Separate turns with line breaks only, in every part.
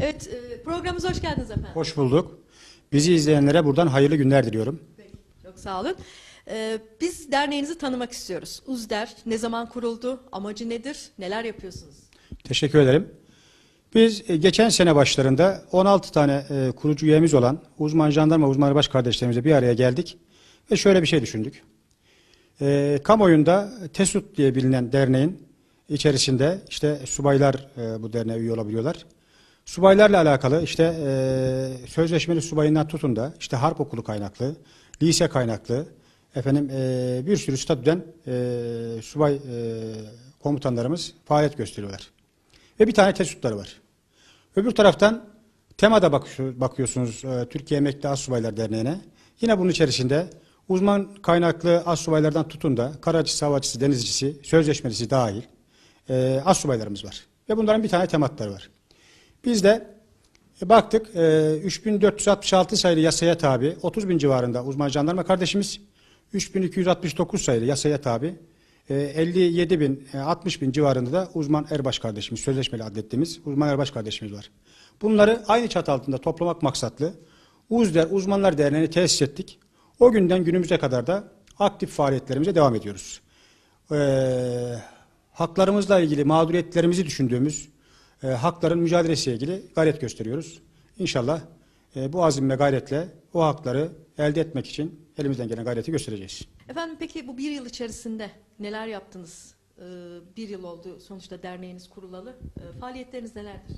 Evet, e, programımıza hoş geldiniz efendim.
Hoş bulduk. Bizi izleyenlere buradan hayırlı günler diliyorum.
Peki, Çok sağ olun. E, biz derneğinizi tanımak istiyoruz. UZDER ne zaman kuruldu, amacı nedir, neler yapıyorsunuz?
Teşekkür ederim. Biz e, geçen sene başlarında 16 tane e, kurucu üyemiz olan uzman jandarma uzman baş kardeşlerimizle bir araya geldik ve şöyle bir şey düşündük. E, kamuoyunda TESUT diye bilinen derneğin içerisinde işte subaylar e, bu derneğe üye olabiliyorlar. Subaylarla alakalı işte e, sözleşmeli subayından tutun da işte harp okulu kaynaklı, lise kaynaklı efendim e, bir sürü statüden e, subay e, komutanlarımız faaliyet gösteriyorlar. Ve bir tane tesutları var. Öbür taraftan TEMA'da bakıyor- bakıyorsunuz e, Türkiye Emekli Assubaylar Derneği'ne. Yine bunun içerisinde uzman kaynaklı assubaylardan tutun da karacısı, havacısı, denizcisi, sözleşmelisi dahil e, assubaylarımız var. Ve bunların bir tane tematları var. Biz de e, baktık e, 3466 sayılı yasaya tabi 30 bin civarında uzman jandarma kardeşimiz 3269 sayılı yasaya tabi e, 57 bin e, 60 bin civarında da uzman erbaş kardeşimiz sözleşmeli adettiğimiz uzman erbaş kardeşimiz var. Bunları aynı çatı altında toplamak maksatlı UZDER Uzmanlar Derneği'ni tesis ettik. O günden günümüze kadar da aktif faaliyetlerimize devam ediyoruz. Ee, haklarımızla ilgili mağduriyetlerimizi düşündüğümüz e, hakların mücadelesiyle ilgili gayret gösteriyoruz. İnşallah e, bu azim ve gayretle o hakları elde etmek için elimizden gelen gayreti göstereceğiz.
Efendim peki bu bir yıl içerisinde neler yaptınız? E, bir yıl oldu sonuçta derneğiniz kurulalı. E, faaliyetleriniz nelerdir?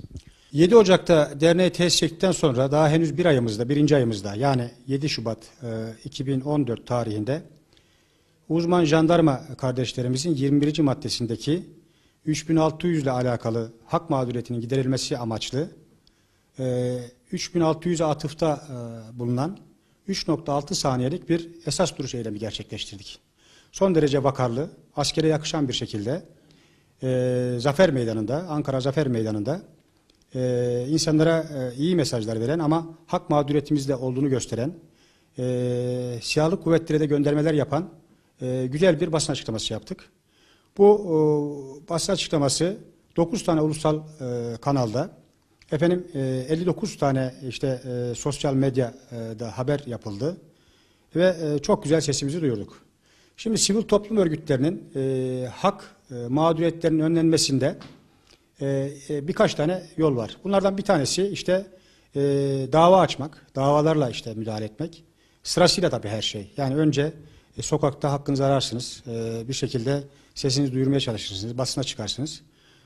7 Ocak'ta derneği tesis ettikten sonra daha henüz bir ayımızda, birinci ayımızda yani 7 Şubat e, 2014 tarihinde uzman jandarma kardeşlerimizin 21. maddesindeki 3600 ile alakalı hak mağduriyetinin giderilmesi amaçlı e, 3600'e atıfta e, bulunan 3.6 saniyelik bir esas duruş eylemi gerçekleştirdik. Son derece vakarlı, askere yakışan bir şekilde e, Zafer Meydanı'nda, Ankara Zafer Meydanı'nda e, insanlara iyi mesajlar veren ama hak mağduriyetimizde olduğunu gösteren, e, silahlı kuvvetlere de göndermeler yapan güzel bir basın açıklaması yaptık. Bu e, basın açıklaması 9 tane ulusal e, kanalda, efendim e, 59 tane işte e, sosyal medyada haber yapıldı ve e, çok güzel sesimizi duyurduk. Şimdi sivil toplum örgütlerinin e, hak e, mağduriyetlerinin önlenmesinde e, e, birkaç tane yol var. Bunlardan bir tanesi işte e, dava açmak, davalarla işte müdahale etmek. Sırasıyla tabii her şey. Yani önce e, sokakta hakkınızı ararsınız, e, bir şekilde sesinizi duyurmaya çalışırsınız, basına çıkarsınız.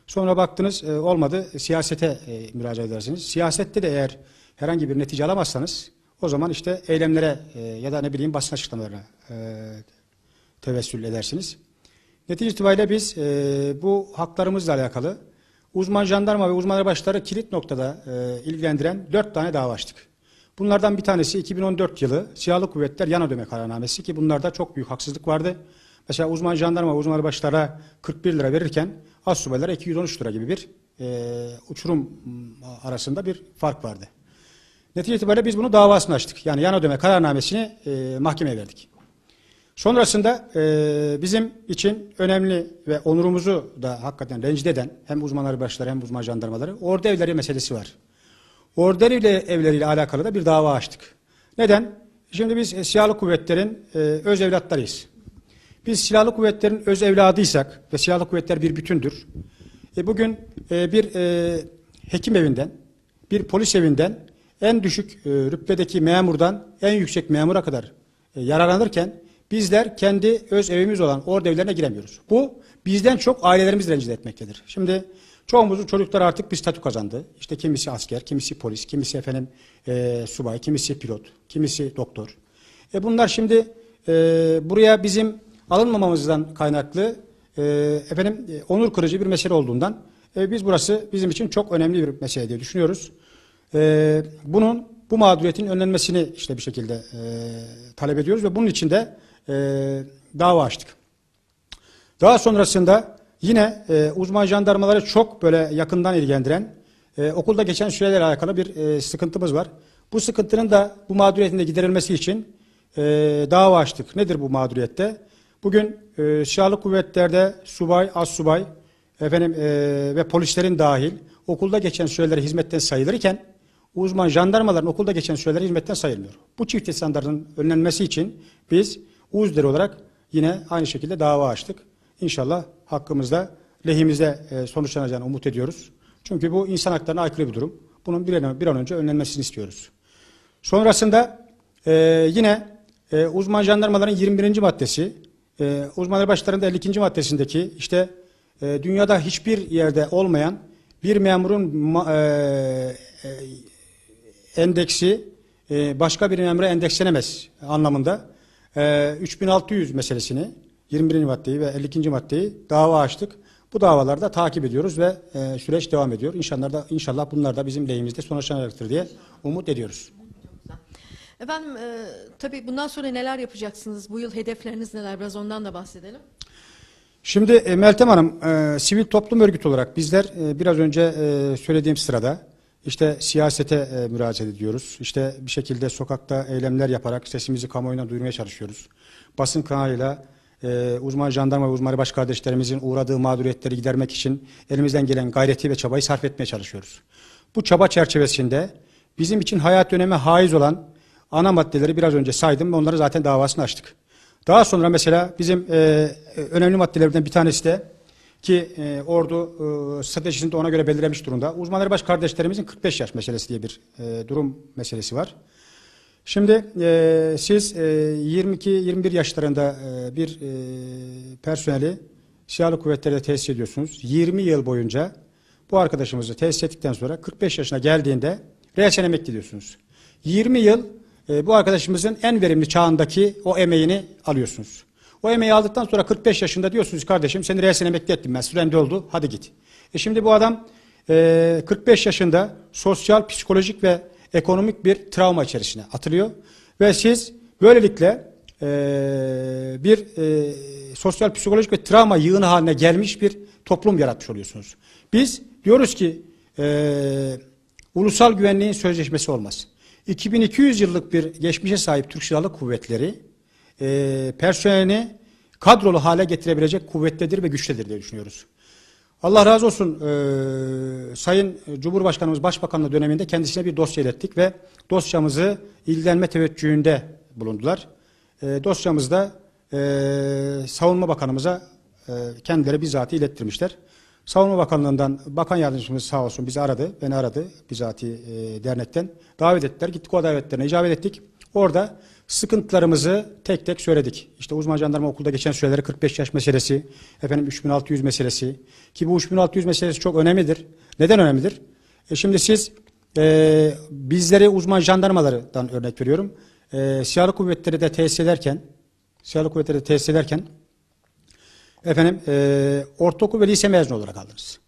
Sonra baktınız e, olmadı, siyasete e, müracaat edersiniz. Siyasette de eğer herhangi bir netice alamazsanız o zaman işte eylemlere e, ya da ne bileyim basın açıklamalarına e, tevessül edersiniz. Netice itibariyle biz e, bu haklarımızla alakalı uzman jandarma ve uzman başları kilit noktada e, ilgilendiren dört tane dava açtık. Bunlardan bir tanesi 2014 yılı Silahlı Kuvvetler yan ödeme kararnamesi ki bunlarda çok büyük haksızlık vardı. Mesela uzman jandarma uzman başlara 41 lira verirken az subaylara 213 lira gibi bir e, uçurum m, arasında bir fark vardı. Netice itibariyle biz bunu davasını açtık. Yani yan ödeme kararnamesini e, mahkemeye verdik. Sonrasında e, bizim için önemli ve onurumuzu da hakikaten rencide eden hem uzmanları başları hem uzman jandarmaları ordu evleri meselesi var. Ordu evleri, evleriyle alakalı da bir dava açtık. Neden? Şimdi biz e, silahlı kuvvetlerin e, öz evlatlarıyız. Biz silahlı kuvvetlerin öz evladıysak ve silahlı kuvvetler bir bütündür. E, bugün e, bir e, hekim evinden, bir polis evinden en düşük e, rütbedeki memurdan en yüksek memura kadar e, yararlanırken bizler kendi öz evimiz olan ordu evlerine giremiyoruz. Bu bizden çok ailelerimizi rencide etmektedir. Şimdi çoğumuzun çocukları artık bir statü kazandı. İşte kimisi asker, kimisi polis, kimisi efendim e, subay, kimisi pilot, kimisi doktor. E bunlar şimdi e, buraya bizim alınmamamızdan kaynaklı e, efendim e, onur kırıcı bir mesele olduğundan e, biz burası bizim için çok önemli bir mesele diye düşünüyoruz. E, bunun bu mağduriyetin önlenmesini işte bir şekilde e, talep ediyoruz ve bunun için de e, dava açtık. Daha sonrasında yine e, uzman jandarmaları çok böyle yakından ilgilendiren e, okulda geçen sürelerle alakalı bir e, sıkıntımız var. Bu sıkıntının da bu mağduriyetin de giderilmesi için e, dava açtık. Nedir bu mağduriyette? Bugün e, silahlı kuvvetlerde subay, az subay efendim e, ve polislerin dahil okulda geçen süreleri hizmetten sayılırken uzman jandarmaların okulda geçen süreleri hizmetten sayılmıyor. Bu çift standartın önlenmesi için biz UZDER olarak yine aynı şekilde dava açtık. İnşallah hakkımızda lehimizde e, sonuçlanacağını umut ediyoruz. Çünkü bu insan haklarına aykırı bir durum. Bunun bir an, önce önlenmesini istiyoruz. Sonrasında e, yine e, uzman jandarmaların 21. maddesi, e, uzmanlar başlarında 52. maddesindeki işte e, dünyada hiçbir yerde olmayan bir memurun e, e, endeksi e, başka bir memura endekslenemez anlamında e, 3600 meselesini 21. maddeyi ve 52. maddeyi dava açtık. Bu davalarda takip ediyoruz ve e, süreç devam ediyor. İnşallah da inşallah bunlar da bizim lehimizde sonuçlanacaktır diye umut ediyoruz.
Efendim e, tabii bundan sonra neler yapacaksınız? Bu yıl hedefleriniz neler? Biraz ondan da bahsedelim.
Şimdi e, Meltem Hanım, e, sivil toplum örgütü olarak bizler e, biraz önce e, söylediğim sırada işte siyasete e, müracaat ediyoruz. İşte bir şekilde sokakta eylemler yaparak sesimizi kamuoyuna duyurmaya çalışıyoruz. Basın kanalıyla e, uzman jandarma ve uzman baş kardeşlerimizin uğradığı mağduriyetleri gidermek için elimizden gelen gayreti ve çabayı sarf etmeye çalışıyoruz. Bu çaba çerçevesinde bizim için hayat öneme haiz olan ana maddeleri biraz önce saydım ve onları zaten davasını açtık. Daha sonra mesela bizim e, önemli maddelerden bir tanesi de ki e, ordu e, stratejisini de ona göre belirlemiş durumda. Uzmanları baş kardeşlerimizin 45 yaş meselesi diye bir e, durum meselesi var. Şimdi e, siz e, 22-21 yaşlarında e, bir e, personeli silahlı kuvvetlerde tesis ediyorsunuz. 20 yıl boyunca bu arkadaşımızı tesis ettikten sonra 45 yaşına geldiğinde reasen emekli diyorsunuz. 20 yıl e, bu arkadaşımızın en verimli çağındaki o emeğini alıyorsunuz. O emeği aldıktan sonra 45 yaşında diyorsunuz kardeşim seni reasen emekli ettim ben süren doldu hadi git. E şimdi bu adam e, 45 yaşında sosyal, psikolojik ve ekonomik bir travma içerisine atılıyor. Ve siz böylelikle e, bir e, sosyal, psikolojik ve travma yığını haline gelmiş bir toplum yaratmış oluyorsunuz. Biz diyoruz ki e, ulusal güvenliğin sözleşmesi olmaz. 2200 yıllık bir geçmişe sahip Türk Silahlı Kuvvetleri e, personelini kadrolu hale getirebilecek kuvvetlidir ve güçtedir diye düşünüyoruz. Allah razı olsun e, Sayın Cumhurbaşkanımız Başbakanlığı döneminde kendisine bir dosya ilettik ve dosyamızı ilgilenme teveccühünde bulundular. E, dosyamızı da e, Savunma Bakanımıza e, kendileri bizzat ilettirmişler. Savunma Bakanlığı'ndan bakan yardımcımız sağ olsun bizi aradı, beni aradı bizatihi e, dernekten. Davet ettiler, gittik o davetlerine icabet ettik. Orada sıkıntılarımızı tek tek söyledik. İşte uzman jandarma okulda geçen süreleri 45 yaş meselesi, efendim 3600 meselesi ki bu 3600 meselesi çok önemlidir. Neden önemlidir? E şimdi siz e, bizleri uzman jandarmalardan örnek veriyorum. E, silahlı kuvvetleri de tesis ederken, silahlı kuvvetleri de tesis ederken efendim e, ortaokul ve lise mezunu olarak aldınız.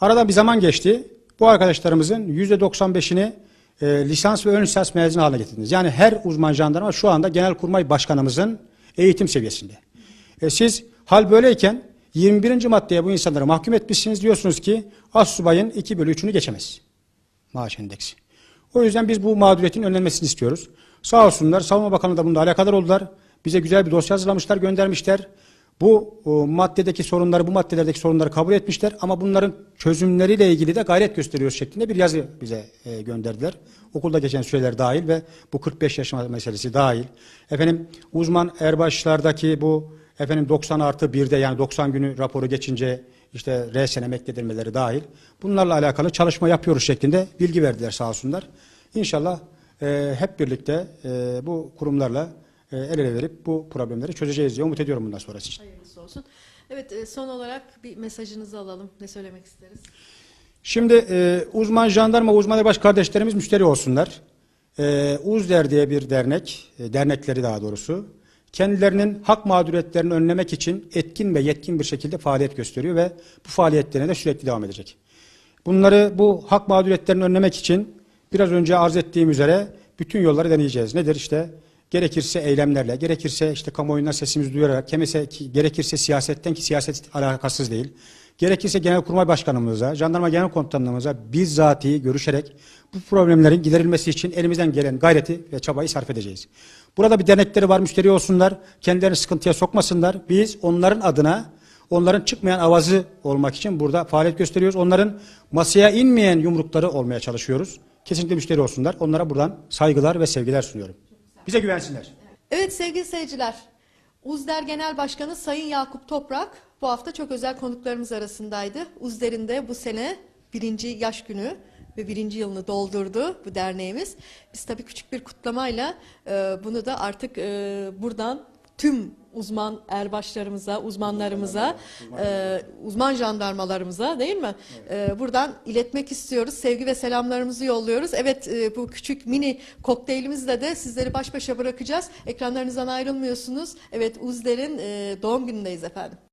Aradan bir zaman geçti. Bu arkadaşlarımızın %95'ini e, lisans ve ön lisans mezunu haline getirdiniz. Yani her uzman jandarma şu anda Genelkurmay Başkanımızın eğitim seviyesinde. E, siz hal böyleyken 21. maddeye bu insanları mahkum etmişsiniz diyorsunuz ki astsubayın 2 bölü 3'ünü geçemez maaş endeksi. O yüzden biz bu mağduriyetin önlenmesini istiyoruz. Sağ olsunlar Savunma Bakanı da bunda alakadar oldular. Bize güzel bir dosya hazırlamışlar, göndermişler. Bu o, maddedeki sorunları, bu maddelerdeki sorunları kabul etmişler ama bunların çözümleriyle ilgili de gayret gösteriyoruz şeklinde bir yazı bize e, gönderdiler. Okulda geçen süreler dahil ve bu 45 yaş meselesi dahil. Efendim uzman erbaşlardaki bu efendim 90 artı 1'de yani 90 günü raporu geçince işte resen emekledirmeleri dahil. Bunlarla alakalı çalışma yapıyoruz şeklinde bilgi verdiler sağ olsunlar. İnşallah e, hep birlikte e, bu kurumlarla e, el ele verip bu problemleri çözeceğiz diye umut ediyorum bundan sonrası için.
Hayırlısı olsun. Evet e, son olarak bir mesajınızı alalım. Ne söylemek isteriz?
Şimdi e, uzman jandarma uzman baş kardeşlerimiz müşteri olsunlar. E, UZDER diye bir dernek, e, dernekleri daha doğrusu, kendilerinin hak mağduriyetlerini önlemek için etkin ve yetkin bir şekilde faaliyet gösteriyor ve bu faaliyetlerine de sürekli devam edecek. Bunları bu hak mağduriyetlerini önlemek için biraz önce arz ettiğim üzere bütün yolları deneyeceğiz. Nedir işte? Gerekirse eylemlerle, gerekirse işte kamuoyundan sesimizi duyurarak, kemese, ki- gerekirse siyasetten ki siyaset alakasız değil. Gerekirse Genelkurmay Başkanımıza, Jandarma Genel Komutanlığımıza bizzati görüşerek bu problemlerin giderilmesi için elimizden gelen gayreti ve çabayı sarf edeceğiz. Burada bir dernekleri var, müşteri olsunlar, kendilerini sıkıntıya sokmasınlar. Biz onların adına onların çıkmayan avazı olmak için burada faaliyet gösteriyoruz. Onların masaya inmeyen yumrukları olmaya çalışıyoruz. Kesinlikle müşteri olsunlar. Onlara buradan saygılar ve sevgiler sunuyorum. Bize güvensinler.
Evet sevgili seyirciler, Uzder Genel Başkanı Sayın Yakup Toprak bu hafta çok özel konuklarımız arasındaydı. Uzder'in de bu sene birinci yaş günü ve birinci yılını doldurdu bu derneğimiz. Biz tabii küçük bir kutlamayla e, bunu da artık e, buradan tüm uzman erbaşlarımıza, uzmanlarımıza, e, uzman jandarmalarımıza değil mi? E, buradan iletmek istiyoruz. Sevgi ve selamlarımızı yolluyoruz. Evet e, bu küçük mini kokteylimizle de sizleri baş başa bırakacağız. Ekranlarınızdan ayrılmıyorsunuz. Evet Uzder'in e, doğum günündeyiz efendim.